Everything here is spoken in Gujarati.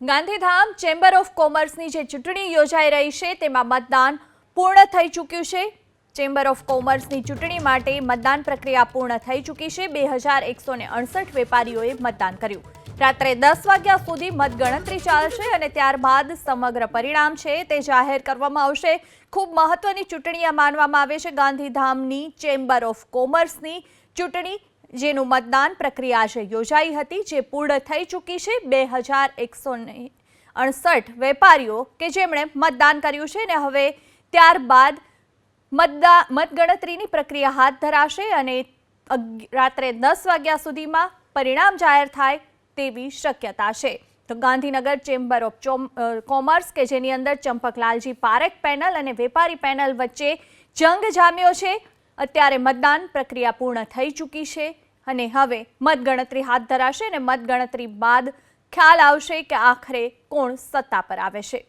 ગાંધીધામ ચેમ્બર ઓફ કોમર્સની જે ચૂંટણી યોજાઈ રહી છે, તેમાં મતદાન પૂર્ણ થઈ ચૂક્યું છે. ચેમ્બર ઓફ કોમર્સની ચૂંટણી માટે મતદાન પ્રક્રિયા પૂર્ણ થઈ ચૂકી છે. બે હજાર એકસો અડસઠ વેપારીઓએ મતદાન કર્યું. રાત્રે દસ વાગ્યા સુધી મતગણતરી ચાલશે અને ત્યારબાદ સમગ્ર પરિણામ છે તે જાહેર કરવામાં આવશે. ખૂબ મહત્વની ચૂંટણી માનવામાં આવે છે. ગાંધીધામની ચેમ્બર ઓફ કોમર્સની ચૂંટણી, જેનું મતદાન પ્રક્રિયા આજે યોજાઈ હતી, જે પૂર્ણ થઈ ચૂકી છે. બે હજાર એકસો અણસઠ વેપારીઓ કે જેમણે મતદાન કર્યું છે ને હવે ત્યારબાદ મતદા, મતગણતરીની પ્રક્રિયા હાથ ધરાશે અને રાત્રે દસ વાગ્યા સુધીમાં પરિણામ જાહેર થાય તેવી શક્યતા છે. તો ગાંધીનગર ચેમ્બર ઓફ કોમર્સ કે જેની અંદર ચંપકલાલજી પારેખ પેનલ અને વેપારી પેનલ વચ્ચે જંગ જામ્યો છે. અત્યારે મતદાન પ્રક્રિયા પૂર્ણ થઈ ચૂકી છે અને હવે મતગણતરી હાથ ધરાશે અને મતગણતરી બાદ ખ્યાલ આવશે કે આખરે કોણ સત્તા પર આવે છે.